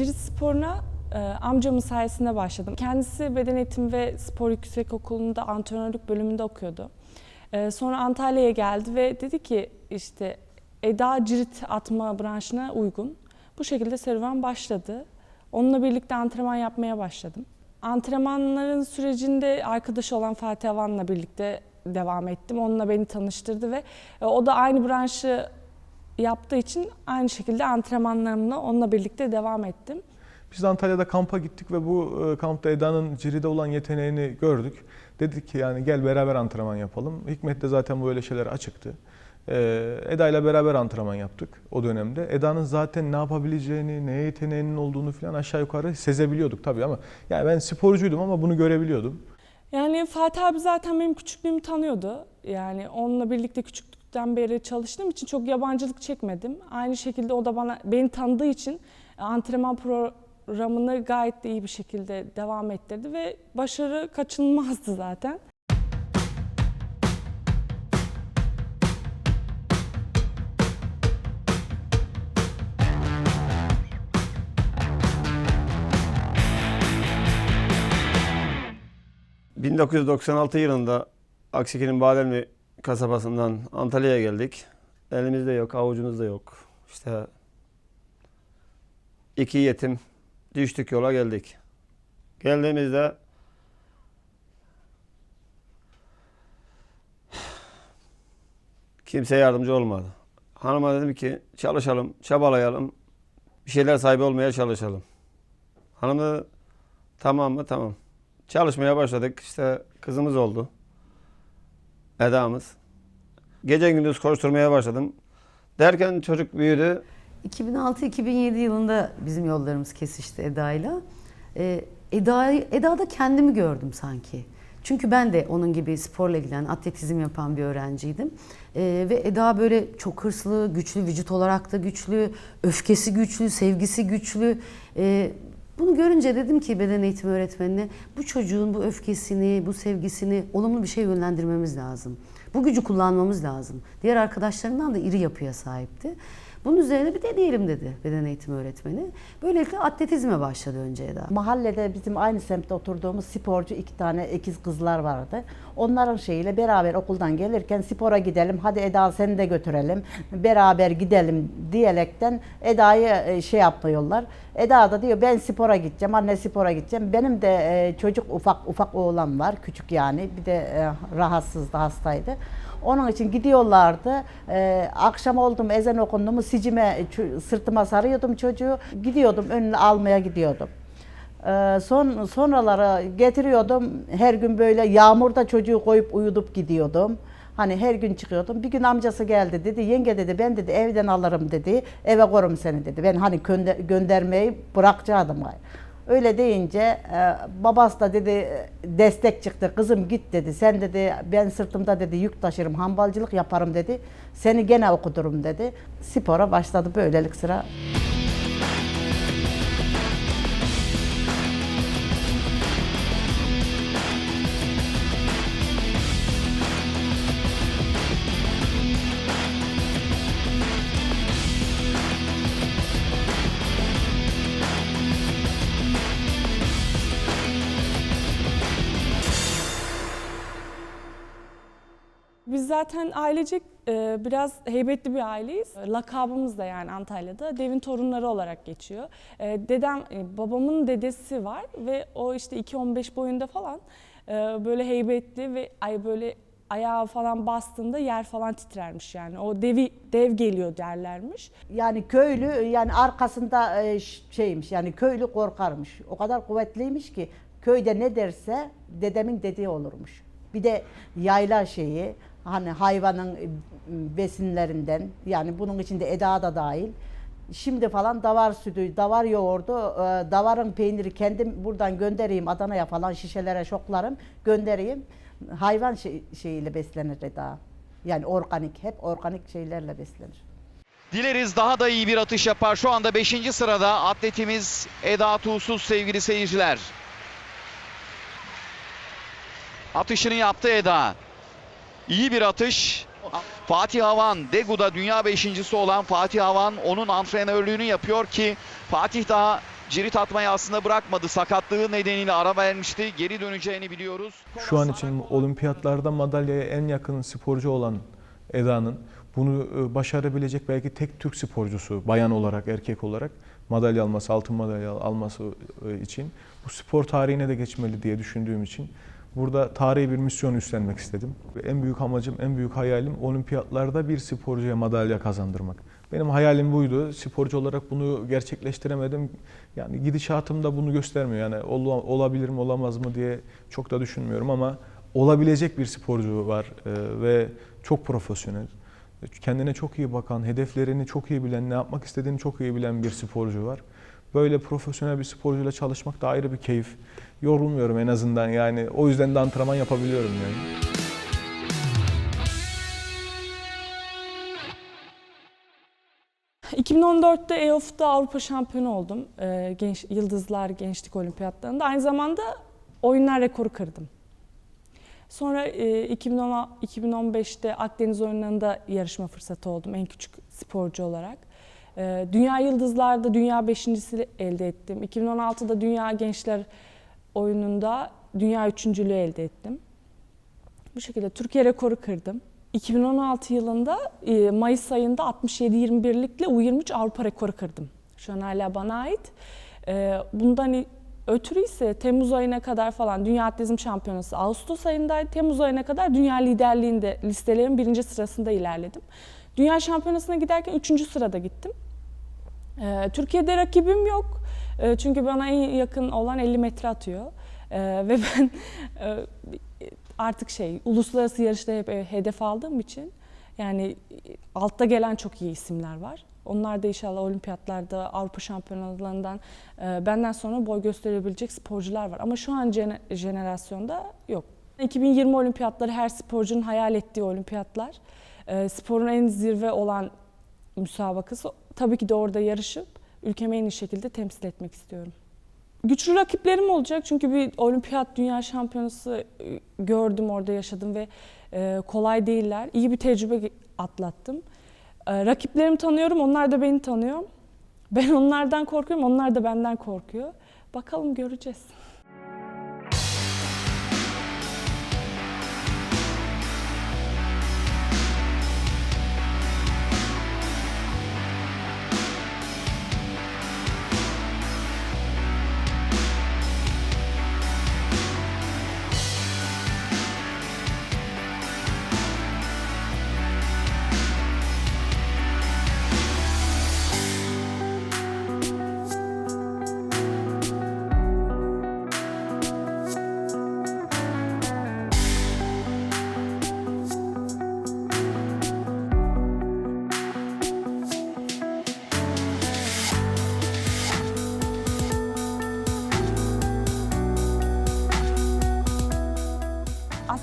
Cirit sporuna e, amcamın sayesinde başladım. Kendisi beden eğitimi ve spor yüksekokulu'nda antrenörlük bölümünde okuyordu. E, sonra Antalya'ya geldi ve dedi ki işte Eda cirit atma branşına uygun. Bu şekilde serüven başladı. Onunla birlikte antrenman yapmaya başladım. Antrenmanların sürecinde arkadaşı olan Fatih Avan'la birlikte devam ettim. Onunla beni tanıştırdı ve e, o da aynı branşı yaptığı için aynı şekilde antrenmanlarımla onunla birlikte devam ettim. Biz Antalya'da kampa gittik ve bu e, kampta Eda'nın Ciri'de olan yeteneğini gördük. Dedik ki yani gel beraber antrenman yapalım. Hikmet de zaten böyle şeylere açıktı. Ee, Eda ile beraber antrenman yaptık o dönemde. Eda'nın zaten ne yapabileceğini, neye yeteneğinin olduğunu falan aşağı yukarı sezebiliyorduk tabii ama yani ben sporcuydum ama bunu görebiliyordum. Yani Fatih abi zaten benim küçüklüğümü tanıyordu. Yani onunla birlikte küçüklükten beri çalıştığım için çok yabancılık çekmedim. Aynı şekilde o da bana beni tanıdığı için antrenman programını gayet de iyi bir şekilde devam ettirdi ve başarı kaçınılmazdı zaten. Hı. 1996 yılında Akseki'nin Bademli kasabasından Antalya'ya geldik. Elimizde yok, avucumuzda yok. İşte iki yetim düştük yola geldik. Geldiğimizde kimse yardımcı olmadı. Hanıma dedim ki çalışalım, çabalayalım, bir şeyler sahibi olmaya çalışalım. Hanım da tamam mı? Tamam. Çalışmaya başladık. İşte kızımız oldu. Eda'mız. Gece gündüz koşturmaya başladım. Derken çocuk büyüdü. 2006-2007 yılında bizim yollarımız kesişti Eda'yla. Ee, Eda'yı, Eda'da kendimi gördüm sanki. Çünkü ben de onun gibi sporla ilgilenen, atletizm yapan bir öğrenciydim. Ee, ve Eda böyle çok hırslı, güçlü, vücut olarak da güçlü, öfkesi güçlü, sevgisi güçlü. Ee, bunu görünce dedim ki beden eğitimi öğretmenine bu çocuğun bu öfkesini, bu sevgisini olumlu bir şey yönlendirmemiz lazım. Bu gücü kullanmamız lazım. Diğer arkadaşlarından da iri yapıya sahipti. Bunun üzerine bir deneyelim dedi beden eğitimi öğretmeni. Böylelikle atletizme başladı önce Eda. Mahallede bizim aynı semtte oturduğumuz sporcu iki tane ikiz kızlar vardı. Onların şeyiyle beraber okuldan gelirken spora gidelim, hadi Eda seni de götürelim, beraber gidelim diyerekten Eda'yı e, şey yapmıyorlar. Eda da diyor ben spora gideceğim, anne spora gideceğim. Benim de e, çocuk ufak ufak oğlan var, küçük yani bir de e, rahatsızdı, hastaydı. Onun için gidiyorlardı. Ee, akşam oldum ezan okundu mu sicime sırtıma sarıyordum çocuğu. Gidiyordum önüne almaya gidiyordum. Ee, son sonraları getiriyordum. Her gün böyle yağmurda çocuğu koyup uyudup gidiyordum. Hani her gün çıkıyordum. Bir gün amcası geldi dedi. Yenge dedi ben dedi evden alırım dedi. Eve korum seni dedi. Ben hani gönde- göndermeyi bırakacaktım. Öyle deyince e, babası da dedi destek çıktı. Kızım git dedi. Sen dedi ben sırtımda dedi yük taşırım, hambalcılık yaparım dedi. Seni gene okuturum dedi. Spora başladı böylelik sıra. Biz zaten ailecek e, biraz heybetli bir aileyiz. Lakabımız da yani Antalya'da devin torunları olarak geçiyor. E, Dedem, e, babamın dedesi var ve o işte 2.15 boyunda falan böyle heybetli ve ay böyle ayağı falan bastığında yer falan titrermiş yani. O devi dev geliyor derlermiş. Yani köylü yani arkasında şeymiş yani köylü korkarmış. O kadar kuvvetliymiş ki köyde ne derse dedemin dediği olurmuş. Bir de yayla şeyi hani hayvanın e, besinlerinden yani bunun içinde eda da dahil. Şimdi falan davar sütü, davar yoğurdu, e, davarın peyniri kendim buradan göndereyim Adana'ya falan şişelere şoklarım göndereyim. Hayvan şey, şeyiyle beslenir Eda. Yani organik, hep organik şeylerle beslenir. Dileriz daha da iyi bir atış yapar. Şu anda 5. sırada atletimiz Eda Tuğsuz sevgili seyirciler. Atışını yaptı Eda. İyi bir atış. Fatih Havan, Degu'da dünya beşincisi olan Fatih Havan onun antrenörlüğünü yapıyor ki Fatih daha cirit atmayı aslında bırakmadı. Sakatlığı nedeniyle ara vermişti. Geri döneceğini biliyoruz. Şu an için olimpiyatlarda madalyaya en yakın sporcu olan Eda'nın bunu e, başarabilecek belki tek Türk sporcusu bayan olarak, erkek olarak madalya alması, altın madalya alması e, için bu spor tarihine de geçmeli diye düşündüğüm için burada tarihi bir misyon üstlenmek istedim. En büyük amacım, en büyük hayalim olimpiyatlarda bir sporcuya madalya kazandırmak. Benim hayalim buydu. Sporcu olarak bunu gerçekleştiremedim. Yani gidişatım da bunu göstermiyor. Yani ol- olabilir mi, olamaz mı diye çok da düşünmüyorum ama olabilecek bir sporcu var e, ve çok profesyonel. Kendine çok iyi bakan, hedeflerini çok iyi bilen, ne yapmak istediğini çok iyi bilen bir sporcu var. Böyle profesyonel bir sporcuyla çalışmak da ayrı bir keyif. Yorulmuyorum en azından yani. O yüzden de antrenman yapabiliyorum yani. Hı. 2014'te EOF'da Avrupa şampiyonu oldum. Ee, genç, Yıldızlar Gençlik Olimpiyatlarında. Aynı zamanda oyunlar rekoru kırdım. Sonra e, 2010 2015'te Akdeniz oyunlarında yarışma fırsatı oldum en küçük sporcu olarak. Ee, Dünya Yıldızlar'da dünya beşincisi elde ettim. 2016'da Dünya Gençler oyununda dünya üçüncülüğü elde ettim. Bu şekilde Türkiye rekoru kırdım. 2016 yılında e, Mayıs ayında 67-21'likle U23 Avrupa rekoru kırdım. Şu an hala bana ait. E, Bundan ötürü ise Temmuz ayına kadar falan Dünya Atletizm Şampiyonası Ağustos ayındaydı. Temmuz ayına kadar dünya liderliğinde listelerin birinci sırasında ilerledim. Dünya Şampiyonası'na giderken üçüncü sırada gittim. E, Türkiye'de rakibim yok. E, Çünkü bana en yakın olan 50 metre atıyor. E, Ve ben e, artık şey uluslararası yarışta hep e, hedef aldığım için yani e, altta gelen çok iyi isimler var. Onlar da inşallah olimpiyatlarda, Avrupa şampiyonalarından benden sonra boy gösterebilecek sporcular var. Ama şu an jene- jenerasyonda yok. 2020 olimpiyatları her sporcunun hayal ettiği olimpiyatlar. Sporun en zirve olan müsabakası. Tabii ki de orada yarışıp ülkemi en iyi şekilde temsil etmek istiyorum. Güçlü rakiplerim olacak çünkü bir olimpiyat dünya şampiyonası e, gördüm orada yaşadım ve e, kolay değiller. İyi bir tecrübe atlattım. Rakiplerimi tanıyorum, onlar da beni tanıyor. Ben onlardan korkuyorum, onlar da benden korkuyor. Bakalım göreceğiz.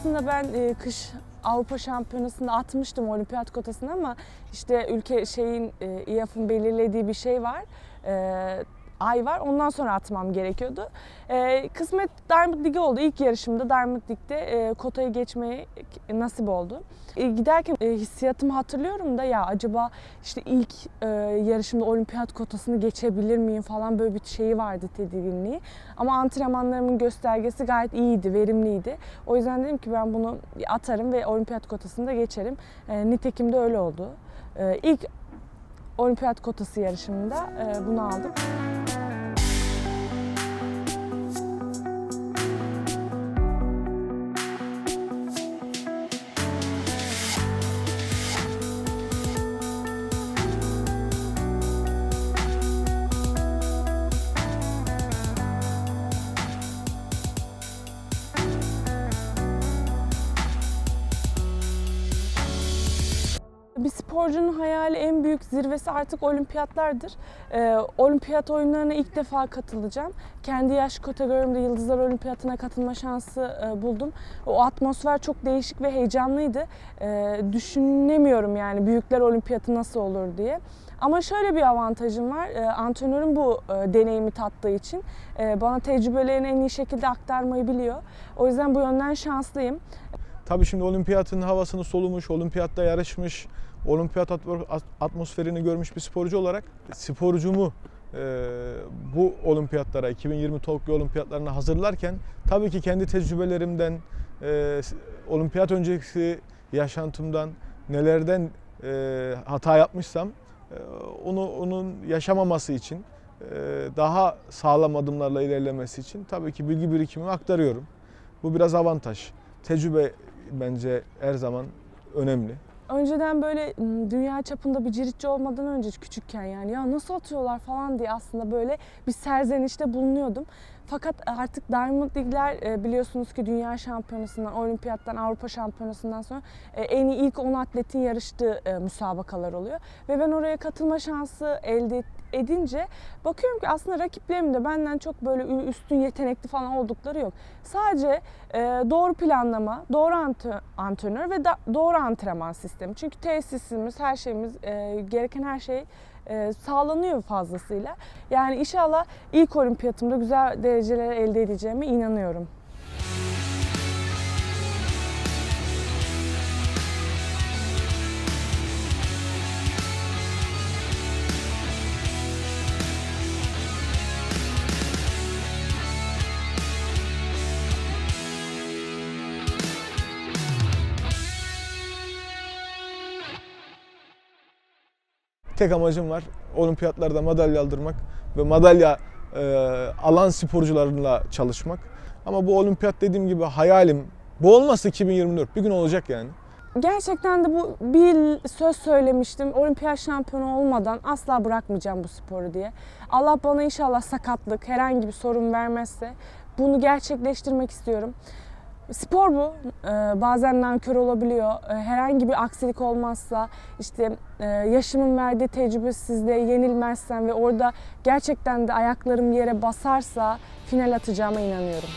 Aslında ben e, kış Avrupa Şampiyonası'nda atmıştım olimpiyat kotasını ama işte ülke şeyin e, İAF'ın belirlediği bir şey var. E, ay var. Ondan sonra atmam gerekiyordu. E, kısmet Diamond League oldu. İlk yarışımda Diamond League'de e, kotayı geçmeye nasip oldu. E, giderken e, hissiyatımı hatırlıyorum da ya acaba işte ilk e, yarışımda olimpiyat kotasını geçebilir miyim falan böyle bir şeyi vardı tedirginliği. Ama antrenmanlarımın göstergesi gayet iyiydi, verimliydi. O yüzden dedim ki ben bunu atarım ve olimpiyat kotasını da geçerim. E, nitekim de öyle oldu. E, ilk olimpiyat kotası yarışımında e, bunu aldım. Sporcunun hayali en büyük zirvesi artık olimpiyatlardır. Ee, olimpiyat oyunlarına ilk defa katılacağım. Kendi yaş kategorimde Yıldızlar Olimpiyatına katılma şansı e, buldum. O atmosfer çok değişik ve heyecanlıydı. Ee, düşünemiyorum yani büyükler olimpiyatı nasıl olur diye. Ama şöyle bir avantajım var. Ee, antrenörüm bu e, deneyimi tattığı için e, bana tecrübelerini en iyi şekilde aktarmayı biliyor. O yüzden bu yönden şanslıyım. Tabii şimdi olimpiyatın havasını solumuş, olimpiyatta yarışmış, olimpiyat atmo- at- atmosferini görmüş bir sporcu olarak sporcumu e, bu olimpiyatlara, 2020 Tokyo olimpiyatlarına hazırlarken tabii ki kendi tecrübelerimden, e, olimpiyat öncesi yaşantımdan, nelerden e, hata yapmışsam onu onun yaşamaması için, daha sağlam adımlarla ilerlemesi için tabii ki bilgi birikimimi aktarıyorum. Bu biraz avantaj. Tecrübe bence her zaman önemli. Önceden böyle dünya çapında bir ciritçi olmadan önce küçükken yani ya nasıl atıyorlar falan diye aslında böyle bir serzenişte bulunuyordum. Fakat artık Diamond League'ler e, biliyorsunuz ki dünya şampiyonasından, olimpiyattan, Avrupa şampiyonasından sonra e, en iyi ilk 10 atletin yarıştığı e, müsabakalar oluyor. Ve ben oraya katılma şansı elde edince bakıyorum ki aslında rakiplerim de benden çok böyle üstün yetenekli falan oldukları yok. Sadece doğru planlama, doğru antrenör ve doğru antrenman sistemi. Çünkü tesisimiz, her şeyimiz, gereken her şey e, sağlanıyor fazlasıyla. Yani inşallah ilk olimpiyatımda güzel dereceler elde edeceğime inanıyorum. Tek amacım var olimpiyatlarda madalya aldırmak ve madalya e, alan sporcularla çalışmak. Ama bu olimpiyat dediğim gibi hayalim. Bu olmazsa 2024 bir gün olacak yani. Gerçekten de bu bir söz söylemiştim. Olimpiyat şampiyonu olmadan asla bırakmayacağım bu sporu diye. Allah bana inşallah sakatlık, herhangi bir sorun vermezse bunu gerçekleştirmek istiyorum. Spor bu. Ee, bazen nankör olabiliyor. Ee, herhangi bir aksilik olmazsa, işte e, yaşımın verdiği tecrübesizliğe yenilmezsem ve orada gerçekten de ayaklarım yere basarsa final atacağıma inanıyorum.